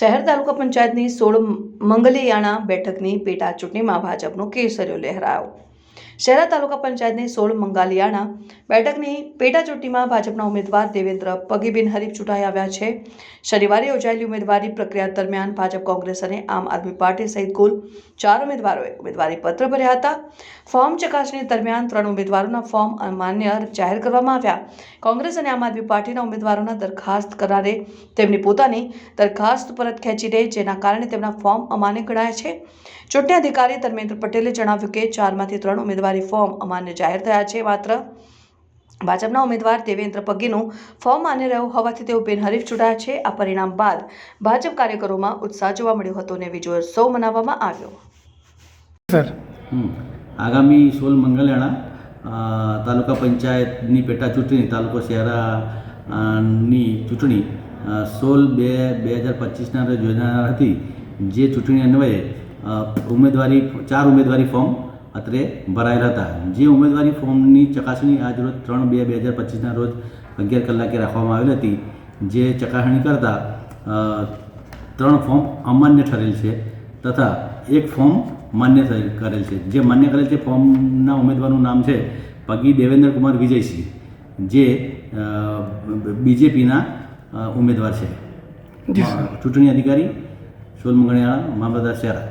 શહેર તાલુકા પંચાયતની સોળ મંગલિયાણા બેઠકની પેટા ચૂંટણીમાં ભાજપનો કેસરિયો લહેરાયો. શહેરા તાલુકા પંચાયતની સોળ મંગાલિયાણા બેઠકની પેટાચૂંટણીમાં ભાજપના ઉમેદવાર દેવેન્દ્ર પગીબિન હરીફ ચૂંટાઈ આવ્યા છે. શનિવારે યોજાયેલી ઉમેદવારી પ્રક્રિયા દરમિયાન ભાજપ, કોંગ્રેસ અને આમ આદમી પાર્ટી સહિત કુલ ચાર ઉમેદવારોએ ઉમેદવારી પત્ર ભર્યા હતા. ફોર્મ ચકાસણી દરમિયાન ત્રણ ઉમેદવારોના ફોર્મ અમાન્ય જાહેર કરવામાં આવ્યા. કોંગ્રેસ અને આમ આદમી પાર્ટીના ઉમેદવારોના દરખાસ્ત કરારે. તેમની પોતાની દરખાસ્ત પરત ખેંચી દે જેના કારણે તેમના ફોર્મ અમાન્ય ગણાય છે. ચૂંટણી અધિકારી ધર્મેન્દ્ર પટેલે જણાવ્યું કે ચારમાંથી ત્રણ ઉમેદવારી ફોર્મ અમાન્ય જાહેર થયા છે. માત્ર ભાજપના ઉમેદવાર દેવેન્દ્ર પગીનું ફોર્મ માન્ય રહ્યું હોવાથી તેઓ બિનહરીફ ચૂંટાયા છે. આ પરિણામ બાદ ભાજપ કાર્યકરોમાં ઉત્સાહ જોવા મળ્યો હતો અને વિજયોત્સવ મનાવવામાં આવ્યો. સર. આગામી સોલ મંગળયાણા અ, તાલુકા પંચાયતની પેટા ચૂંટણી તાલુકો શહેરા ની ચૂંટણી સોલ સોળ બે બે હજાર પચીસના યોજાનાર હતી. જે ચૂંટણી અન્વયે ઉમેદવારી ચાર ઉમેદવારી ફોર્મ અત્રે ભરાયેલા હતા જે ઉમેદવારી ફોર્મની ચકાસણી આજ રોજ ત્રણ બે બે હજાર પચીસના રોજ અગિયાર કલાકે રાખવામાં આવેલી હતી. જે ચકાસણી કરતાં ત્રણ ફોર્મ અમાન્ય ઠરેલ છે તથા એક ફોર્મ માન્ય કરેલ છે. જે માન્ય કરેલ છે ફોર્મના ઉમેદવારનું નામ છે પગી દેવેન્દ્ર કુમાર વિજયસિંહ જે બીજેપીના ઉમેદવાર છે. ચૂંટણી અધિકારી સોલ મંગણિયાળા મામલતદાર શહેરા